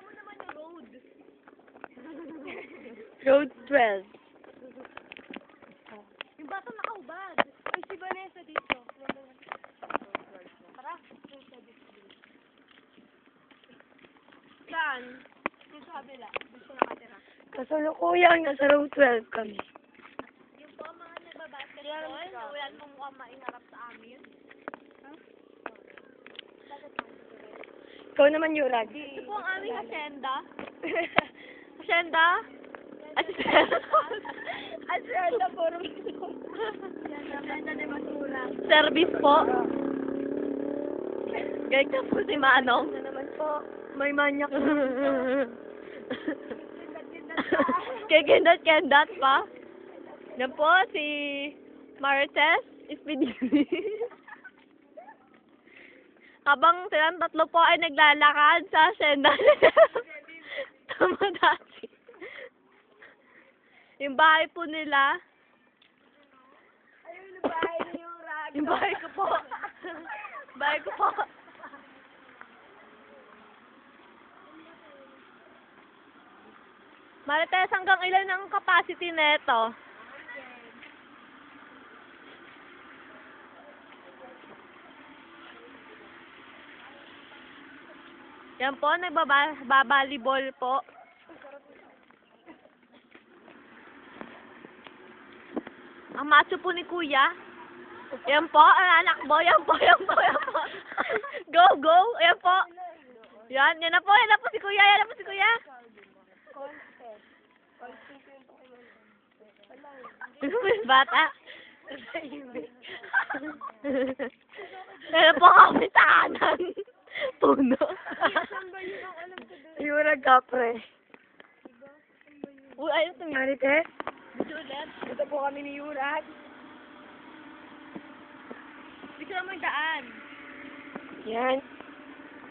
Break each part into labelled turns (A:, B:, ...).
A: mo naman yung road. road 12.
B: Yung bata nakaubad. Ay, si Vanessa dito. Tara. Saan? Yung sa kabila. Gusto nakatira.
A: Kasalukuyang nasa road 12 kami.
B: Yung po ang mga nagbabasketball, wala pong mukhang mainarap sa amin. Huh?
A: Bakit ikaw naman, Yurag.
B: Ito po ang aming hacienda. hacienda? Hacienda.
A: Asya, puro Hacienda de basura.
B: Service po. Gaya ka po si Manong.
A: Ano naman po, may manyak.
B: Kay Kendat Kendat pa. Yan po si Marites Espidini. Habang silang tatlo po ay naglalakad sa hacienda. Tamadasi. Yung bahay po nila.
A: Ayun, bahay ni Yurag.
B: Yung bahay ko po. bahay ko po. Marites, hanggang ilan ang capacity nito? Yan po, nagbabalibol po. Ang macho po ni Kuya. Yan po, ang anak mo. Yan po, yan po, yan po. Go, go. Yan po. Yan, yan na po, yan na po si Kuya. Yan na po si Kuya. Bata. Meron po kami sa kanan. Puno.
A: Yurag kapre.
B: Uy, ayun ito.
A: Marites,
B: Juliet.
A: ito po kami ni Yurag.
B: Dito na mo yung daan.
A: Yan.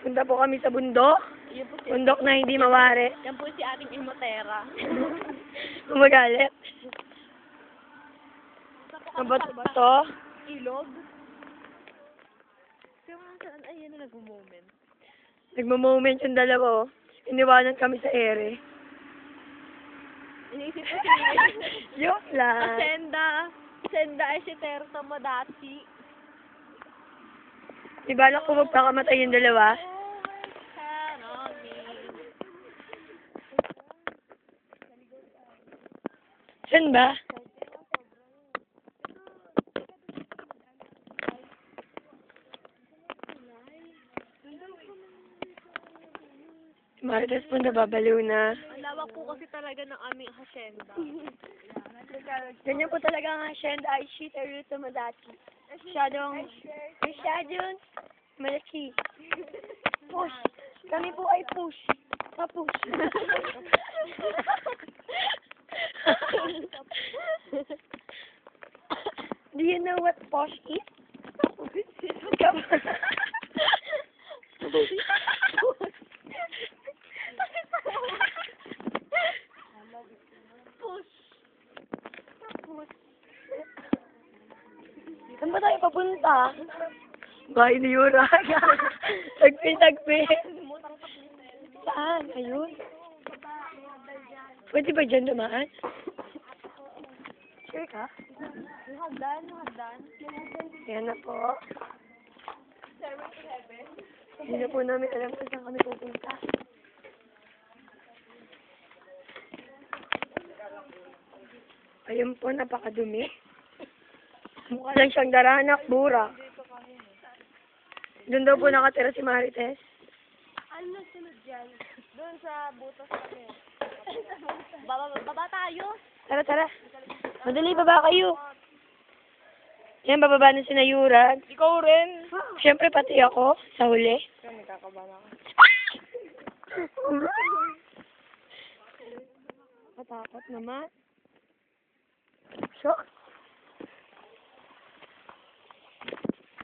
A: Punta po kami sa bundok.
B: Si,
A: Bundok na hindi mawari.
B: yan po si ating Imotera.
A: Gumagalit. Ang bato ba to?
B: Ilog. Kaya mga saan, ay, yan na nag-moment.
A: Nagmo-moment yung dalawa, oh. Iniwanan kami sa ere.
B: Iniisip ko si
A: Joke lang.
B: Asenda. Asenda ay si Terta Madati.
A: Di balak ko magpakamatay yung dalawa? Saan ba? Marites po nababaliw na.
B: Ang lawak po kasi talaga ng aming hacienda.
A: Ganyan po talaga ang hacienda ay shit or luto madati. Masyadong, masyadong malaki. Push. Kami po ay push. Pa-push. Do you know what posh is? Come on.
B: Push.
A: Saan ba tayo papunta? Bahay ni Yura. tagpi, tagpi. Saan? Ayun. Pwede ba dyan dumaan? Sure ka?
B: Hagdan, hagdan.
A: Yan na po. Hindi na po namin alam kung saan kami pupunta. Ayun po, napakadumi. Mukha lang siyang daranak, bura. Doon daw po nakatira si Marites.
B: Ano na sunod dyan? Doon sa butas kami. baba, baba tayo.
A: Tara, tara. Madali, baba kayo. Yan, bababa na si Nayurag.
B: Ikaw rin.
A: Siyempre, pati ako, sa huli.
B: Kaya nagkakabala ako.
A: Matakot naman. Shock.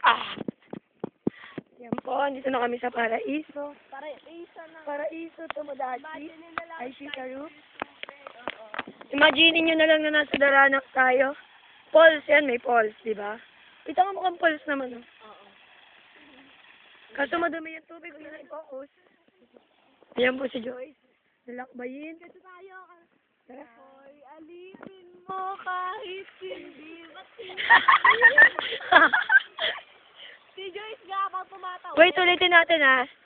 A: Ah. Yan po, dito na kami sa Paraiso.
B: Para isa na.
A: Paraiso, Tomodachi. Ay, Shikaru. Imagine nyo na lang na nasa Daranak tayo. Falls yan, may falls, di ba? Ito nga mukhang falls naman, oh.
B: Oo.
A: Kaso madumi yung tubig, huwag na i-focus. Ayan po si Joyce. Nalakbayin.
B: Dito tayo. Hoy, alipin mo kahit hindi Si Joyce nga pag tumatawa.
A: Wait, ulitin natin ah.